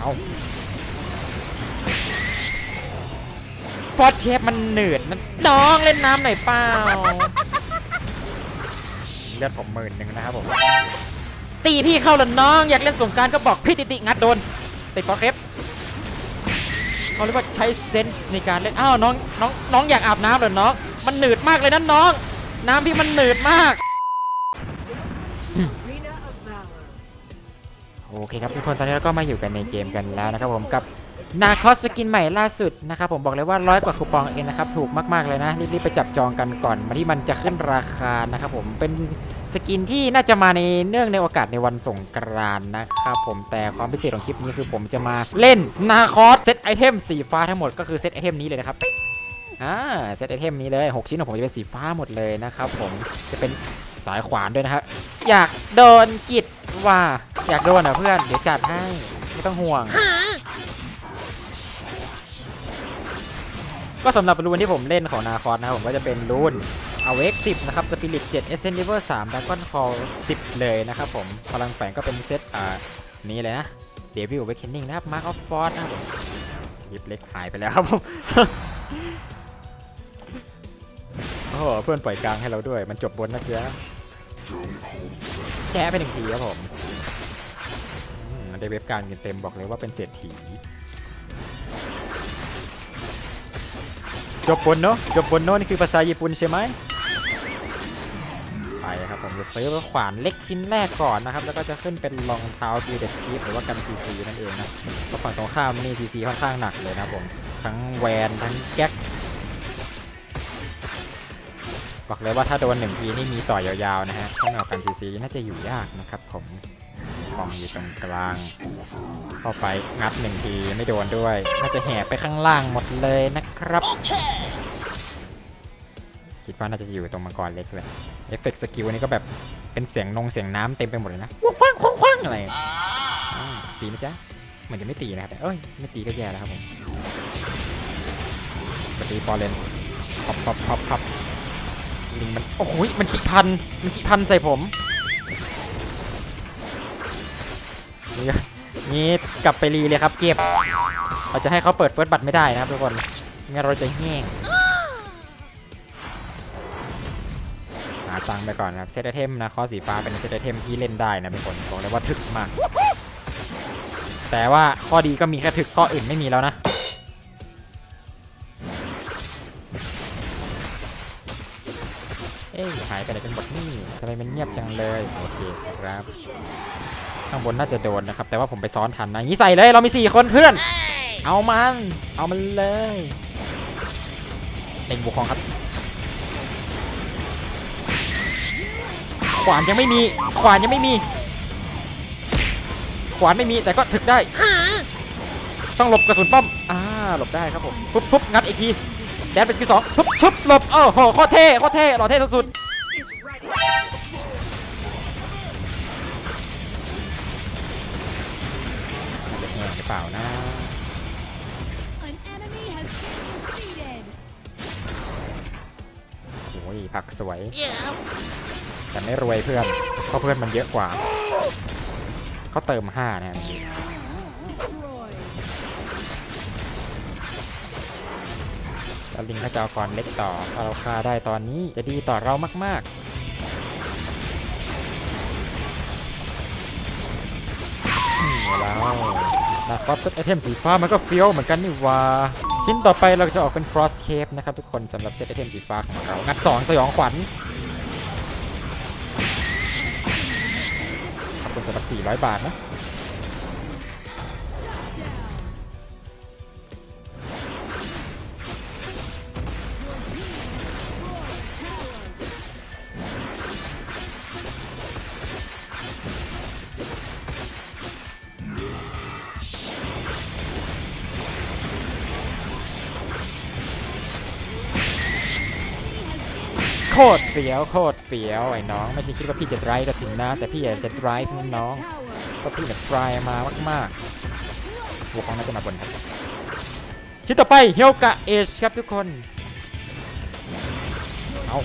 เอาฟอสเทปมันหนืดนะน้องเล่นน้ำหน่อยเปล่าเลือดผมหมื่นหนึ่งนะครับผม ตีพี่เข้าแล้วน้อง อยากเล่นสงกรารก็บอกพี่ติติงัดโดนติดฟอสเทปเขาเรียกว่าใช้เซนส์ในการเล่น อ้าวน้องน้องน้องอยากอาบน้ำเหรอน้อง มันหนืดมากเลยนะน้อง น้ำพี่มันหนืดมาก โอเคครับทุกคนตอนนี้เราก็มาอยู่กันในเกมกันแล้วนะครับผมกับนาคอสสกินใหม่ล่าสุดนะครับผมบอกเลยว่าร้อยกว่าคูปองเองนะครับถูกมากๆเลยนะรีบๆไปจับจองกันก่อนมาที่มันจะขึ้นราคานะครับผมเป็นสกินที่น่าจะมาในเนื่องในโอกาสในวันสงกรานต์นะครับผมแต่ความพิเศษของคลิปนี้คือผมจะมาเล่นนาคอสเซตไอเทมสีฟ้าทั้งหมดก็คือเซตไอเทมนี้เลยนะครับอ่าเซตไอเทมนี้เลยหกชิ้นของผมจะเป็นสีฟ้าหมดเลยนะครับผมจะเป็นสายขวานด้วยนะครับอยากโดนกิด ว่าอยากโดนเหรอะเพื่อน เดี๋ยวจัดให้ ไม่ต้องห่วง ก็สำหรับรูนที่ผมเล่นของนาคอนนะครับผมก็จะเป็นรูนเอาเวก10นะครับสปิริต7เอเซนดิเวอร์3ดักกอนคอล10เลยนะครับผม พลังแฝงก็เป็นเซตอ่านี้เลยนะเดวิลเวกเคนนิ่งนะครับมาร์คออฟฟอร์นะครับยิบเล็กหายไปแล้วครับผมโอ้โหเพื่อนปล่อยกลางให้เราด้วย มันจบบนนะเจ๊ะ แจ้ไปหนึ่งทีครับผมได้เว็บกลางเต็มบอกเลยว่าเป็นเศรษฐี จบบนเนาะจบบนเนาะนี่คือภาษาญี่ปุ่นใช่ไหมไปครับผมจะซื้อขวานเล็กชิ้นแรกก่อนนะครับ แล้วก็จะขึ้นเป็นรองเท้าดีเดสกีหรือว่ากันซีซีนั่นเองนะก็ฝั่งตรงข้ามนี่ซีซีค่อนข้างหนักเลยนะครับผม ทั้งแวนทั้งแก๊ก บอกเลยว่าถ้าโดนหนึ่งทีนี่มีต่อยาวๆนะฮะถ้าไม่เอากันซีซีน่าจะอยู่ยากนะครับผมกองอยู่ตรงกลาง เข้าไปงัดหนึ่งทีไม่โดนด้วย น่าจะแห่ไปข้างล่างหมดเลยนะครับ คิดว่าน่าจะอยู่ตรงมังกรเล็กเลยเอฟเฟกต์สกิลนี้ก็แบบเป็นเสียงนงเสียงน้ำเต็มไปหมดเลยนะว้างคว้างคว้างอะไรตีไหมจ๊ะเหมือนจะไม่ตีนะครับแต่เอ้ยไม่ตีก็แย่แล้วครับผมปตีฟอร์เรนพับพับพับพับ ลิงมันโอ้โหมันขี้พันมันขี้พันใส่ผมนี่ก็นี่กลับไปรีเลยครับ เก็บเราจะให้เขาเปิดเฟิร์สบัตรไม่ได้นะครับทุกคนงั้นเราจะแห้งหาตังไปก่อนครับเซตไอเทมนะคอสีฟ้าเป็นเซตไอเทมที่เล่นได้นะเป็นคนบอกเลยว่าถึกมาก แต่ว่าข้อดีก็มีแค่ถึกข้ออื่นไม่มีแล้วนะ อ้ยหายไปไหนกันหมดนี่ทำไมมันเงียบจังเลยโอเคครับข้างบนน่าจะโดนนะครับ แต่ว่าผมไปซ้อนทันนะอย่างนี้ใส่เลยเรามี 4 คนเพื่อน เอามัน เอามันเลยเล็งบุคคองครับขวานยังไม่มีขวานยังไม่มี ขวานไม่มีแต่ก็ถึกได้ ต้องหลบกระสุนป้อมอ่าหลบได้ครับผมปุ๊บปุ๊บงัดอีกที แดนเป็นสกิลสองปุ๊บชุบหลบโอ้โหโคตรเท่โคตรเท่หล่อเท่สุด Is ready. ๆมันจะแห้งหรือเปล่านะ An enemy has been defeated. โอ้ยผักสวย แต่ไม่รวยเพื่อนเพราะเพื่อนมันเยอะกว่าเขาเติมห้านะ ลิงก็จะเอากรเล็กต่อถ้าเราฆ่าได้ตอนนี้จะดีต่อเรามาก ๆแล้วนาคอสไอเทมสีฟ้ามันก็เฟี้ยวเหมือนกันนี่ว่า ชิ้นต่อไปเราจะออกเป็น Frost Cape นะครับทุกคนสำหรับเซตไอเทมสีฟ้าของเรา งัด2สยองขวัญขอบคุณสำหรับ 400 บาทนะ คตรเสียวโคตรเสียวไอ้น้อง ไม่ใช่คิดว่าพี่จะไรกับสินนะ แต่พี่อยากจะไรพี่น้องก็พี่แบบไรมามากๆบวของน่าจะมาบนครับชิ้นต่อไปเฮลกาเอชครับทุกคนเอา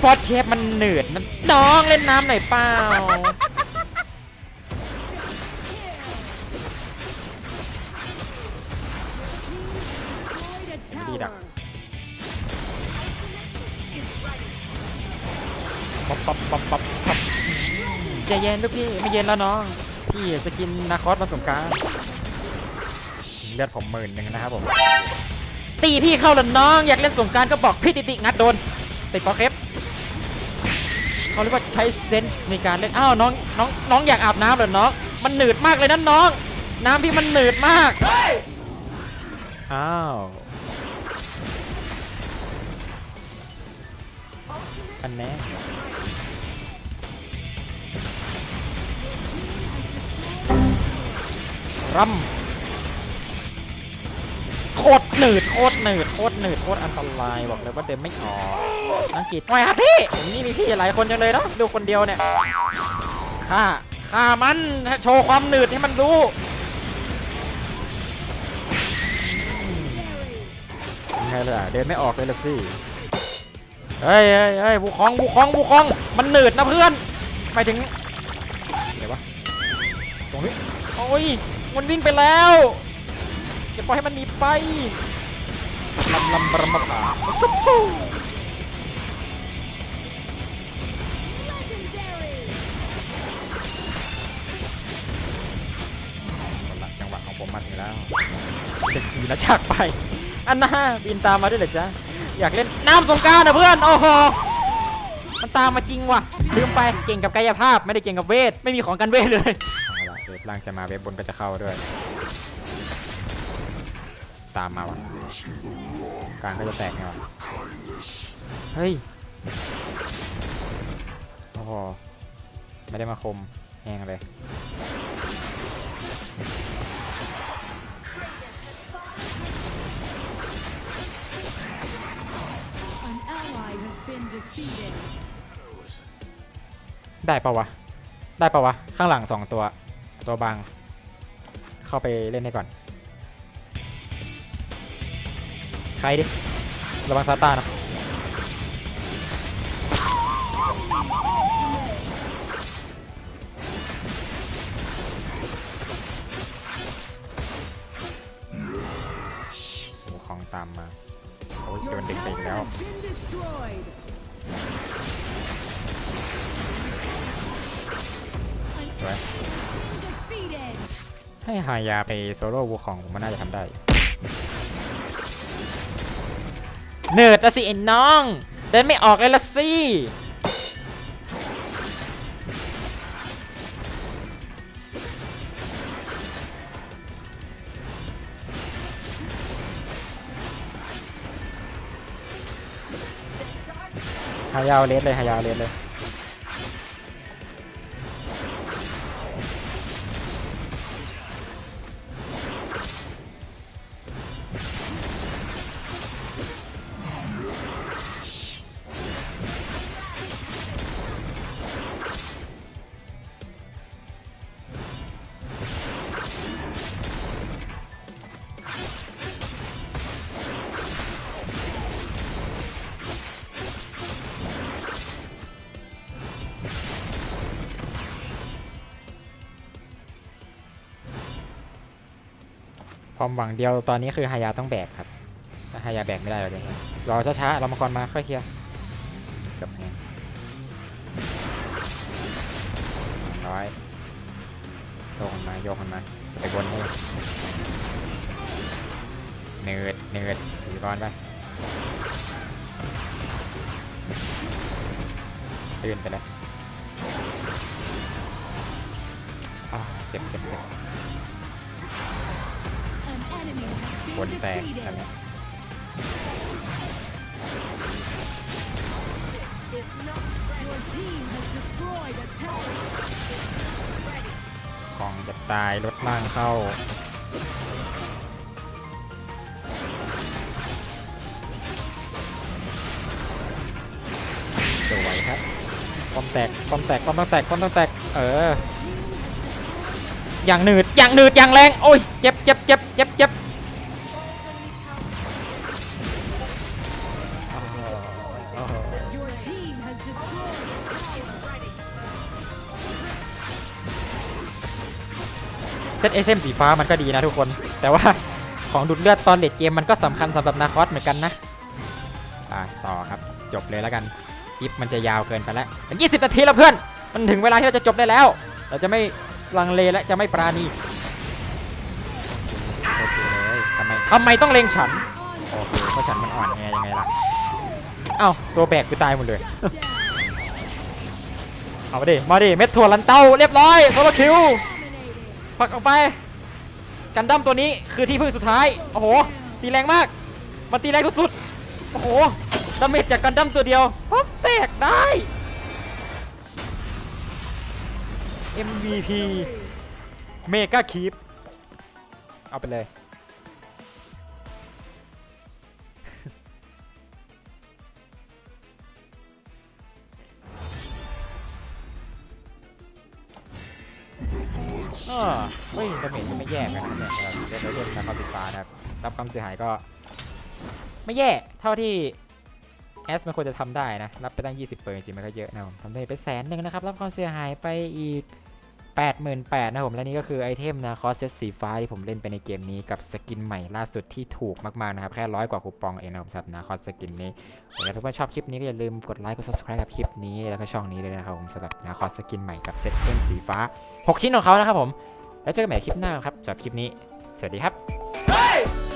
ฟอสเคปมันเหนื่อยน้องเล่นน้ำหน่อยเปล่าดีดัก ใจเย็นลูกพี่ไม่เย็นแล้วน้องพี่จะกินนาคอสมาสงการเลือดผมหมื่นหนึ่งนะครับผมตีพี่เข้าแล้วน้อง อยากเล่นสงการก็บอกพี่ติติงัดโดนติดปอเคฟเขาเรียกว่าใช้เซนส์ในการเล่นอ้าวน้องน้องน้องอยากอาบน้ำเหรอน้องมันหนืดมากเลยนะน้อง น้ำพี่มันหนืดมากอ้าวอันแน่ รัมโคตรหนืดโคตรหนืดโคตรหนืดโคตรอันตรายบอกเลยว่าเดินไม่ออกอังกฤษไม่ครับพี่นี่มีพี่หลายคนจังเลยเนาะดูคนเดียวเนี่ยฆ่าฆ่ามันโชว์ความหนืดให้มันรู้ยังไงล่ะเดินไม่ออกเลยละสิเฮ้ยเฮ้ยเฮ้ยบุคองบุคองบุคองมันหนืดนะเพื่อนไปถึง รงนี้โอ้ยมันวิ่งไปแล้วอย่าปล่อยให้มันหนีไปลำลำบรมผา Legendary. หลังจังหวะของผมมาถึงแล้วจะขี่แล้วจากไป อันน่าบินตามมาด้วยเหรอจ๊ะ อยากเล่นน้ำสงกรารนะเพื่อน โอ้โห มันตามมาจริงว่ะลืมไป เก่งกับกายภาพไม่ได้เก่งกับเวท ไม่มีของกันเวทเลยเอาละเวทล่างจะมาเวทบบนก็จะเข้าด้วย ตามมาวะกลางก็จะแตกไงวะเฮ้ยโอ้โหไม่ได้มาคมแห้งเลยได้ปะวะ ได้ปะวะ ข้างหลังสองตัว ตัวบาง เข้าไปเล่นให้ก่อน ใครดิ ระวังซาตานะโอ้ของตามมา โอ้ยโดนดึงไปอีกแล้ว has been destroyed. ให้ฮายาไปโซโล่วูของผมมันน่าจะทำได้ เนิร์ดละสิไอ้น้อง เดินไม่ออกเลยละสิหายาวเลสเลยหายาวเลสเลย ความหวังเดียวตอนนี้คือฮายาต้องแบกครับถ้าฮายาแบกไม่ได้เราจะรอช้าๆเรามาก่อนมาค่อยเคลียร์กับไงร้อยโยกมันมาโยกมันมาไปบนให้เนืดเนืดถือก้อนไปตื่นไปเลยอ้าวเจ็บเจ็บเจ็บ บนแตก defeated. นั่นแหละ Your team has destroyed a tower. กองจะตายรถล่างเข้าสวยครับป้อมแตกป้อมแตกป้อมต้องแตกป้อมต้องแตก เออ อย่างหนืด อย่างหนืด อย่างแรง โอ้ย เจ็บเจ็บเจ็บเจ็บเจ็บ ตเอเมสีฟ้ามันก็ดีนะทุกคน แต่ว่าของดูดเลือดตอนเลดเกมมันก็สำคัญสำหรับนาคอสเหมือนกันนะอ่าต่อครับ จบเลยแล้วกันคลิปมันจะยาวเกินไปแล้วเป็น20นาทีแล้วเพื่อน มันถึงเวลาที่เราจะจบได้แล้ว เราจะไม่ลังเลและจะไม่ปราณีโอเคเลยทำไมทำไมต้องเล็งฉันโอเคเพราะฉันมันอ่อนแอยังไงล่ะ เอ้าตัวแบกกูตายหมดเลย เอามาดิ มาดิ เม็ดถั่วลันเต้าเรียบร้อยโซโลคิว ผลักออกไป กันดั้มตัวนี้คือที่พึ่งสุดท้าย โอ้โห ตีแรงมาก มันตีแรงสุดๆ โอ้โห ดาเมจจากกันดั้มตัวเดียวปั๊บแตกได้ MVP เมกาคีปเอาไปเลย เฮ้ยดาเมจก็ไม่แย่กันนะเนี่ยเดี๋ยวเราเล่นนะครับสีฟ้านะครับรับความเสียหายก็ ไม่แย่เท่าที่แอสมันควรจะทำได้นะ รับไปตั้ง 20เปอร์จริงๆมันก็เยอะนะผมทำได้ไปแสนหนึ่งนะครับ รับความเสียหายไปอีก 88,000นะผมและนี่ก็คือไอเทมนะคอสเซตสีฟ้าที่ผมเล่นไปในเกมนี้กับสกินใหม่ล่าสุดที่ถูกมากๆนะครับ แค่ร้อยกว่าคูปองเองนะผมสำหรับนะคอสสกินนี้ถ้าทุกคนชอบคลิปนี้ก็อย่าลืมกดไลค์กด subscribe กับคลิปนี้แล้วก็ช่องนี้เลยนะครับผมสำหรับนะคอสสกินใหม่กับเซตเส้นสีฟ้า 6 ชิ้นของเขานะครับผม แล้วเจอกันใหม่คลิปหน้าครับสำหรับคลิปนี้ สวัสดีครับ